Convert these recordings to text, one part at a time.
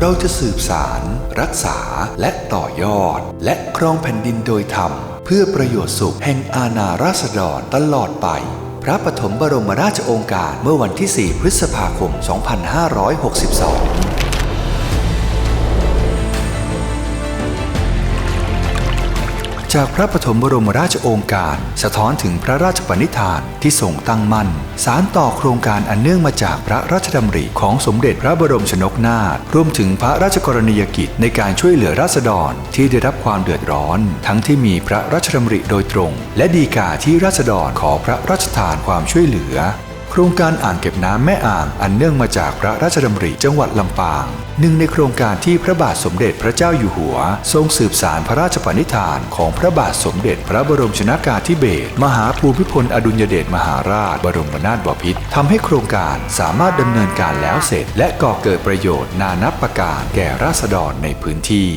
เราจะสืบสาร รักษาและต่อยอด และครองแผ่นดินโดยธรรม เพื่อประโยชน์สุขแห่งอาณาราษฎรตลอดไป พระปฐมบรมราชโองการเมื่อวันที่ 4 พฤษภาคม 2562 จากพระปฐมบรมราชโองการ สะท้อนถึงพระราชปณิธานที่ทรงตั้งมั่น สารต่อโครงการอันเนื่องมาจากพระราชดำริของสมเด็จพระบรมชนกนาถรวมถึงพระราชกรณียกิจในการช่วยเหลือราษฎรที่ได้รับความเดือดร้อน ทั้งที่มีพระราชดำริโดยตรง และดีกาที่ราษฎรขอพระราชทานความช่วยเหลือ ครงการอ่างเก็บน้ำแม่อ่างอันเนื่องมาจากพระราชดำริจังหวัดลำปาง หนึ่งในโครงการที่พระบาทสมเด็จพระเจ้าอยู่หัว ทรงสืบสารพระราชปณิธานของพระบาทสมเด็จพระบรมชนากาธิเบศรมหาภูมิพลอดุลยเดชมหาราช บรมนาถบพิตรทำให้โครงการสามารถดำเนินการแล้วเสร็จ และก่อเกิดประโยชน์นานับประการแก่ราษฎรในพื้นที่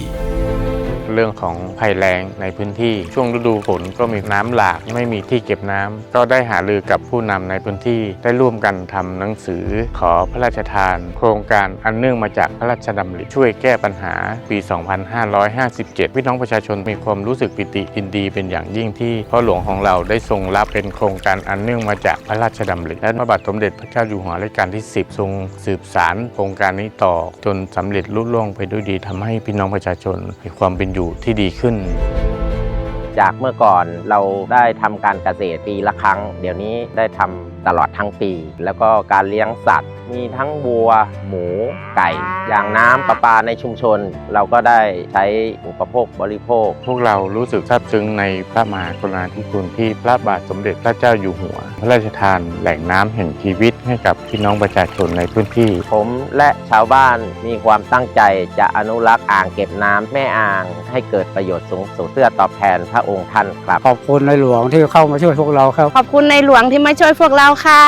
เรื่องของภัยแล้งในพื้นที่ ช่วงฤดูฝนก็มีน้ำหลากไม่มีที่เก็บน้ำก็ได้หารือกับผู้นำในพื้นที่ได้ร่วมกันทำหนังสือขอพระราชทาน โครงการอันเนื่องมาจากพระราชดำริช่วยแก้ปัญหาปี 2557 พี่น้องประชาชนมีความรู้สึกปิติยินดีเป็นอย่างยิ่งที่พ่อหลวงของเราได้ทรงรับเป็นโครงการอันเนื่องมาจากพระราชดำริและพระบาทสมเด็จพระเจ้าอยู่หัวรัชกาลที่ 10 ทรงสืบสารโครงการนี้ต่อ จนสำเร็จลุล่วงไปด้วยดีทำให้พี่น้องประชาชนมีความเป็นอยู่ที่ดีขึ้น จากเมื่อก่อนเราได้ทำการเกษตรปีละครั้ง เดี๋ยวนี้ได้ทำตลอดทั้งปี แล้วก็การเลี้ยงสัตว์ มีทั้งวัว หมู ไก่ อย่างน้ำประปาในชุมชน เราก็ได้ใช้อุปโภคบริโภค พวกเรารู้สึกซาบซึ้งในพระมหากรุณาธิคุณที่พระบาทสมเด็จพระเจ้าอยู่หัว พระราชทานแหล่งน้ำแห่งชีวิตให้กับพี่น้องประชาชนในพื้นที่ ผมและชาวบ้านมีความตั้งใจจะอนุรักษ์อ่างเก็บน้ำแม่อ่างให้เกิดประโยชน์สูงสุดเพื่อตอบแทนพระองค์ท่านครับ ขอบคุณในหลวงที่เข้ามาช่วยพวกเราครับ ขอบคุณในหลวงที่มาช่วยพวกเราค่ะ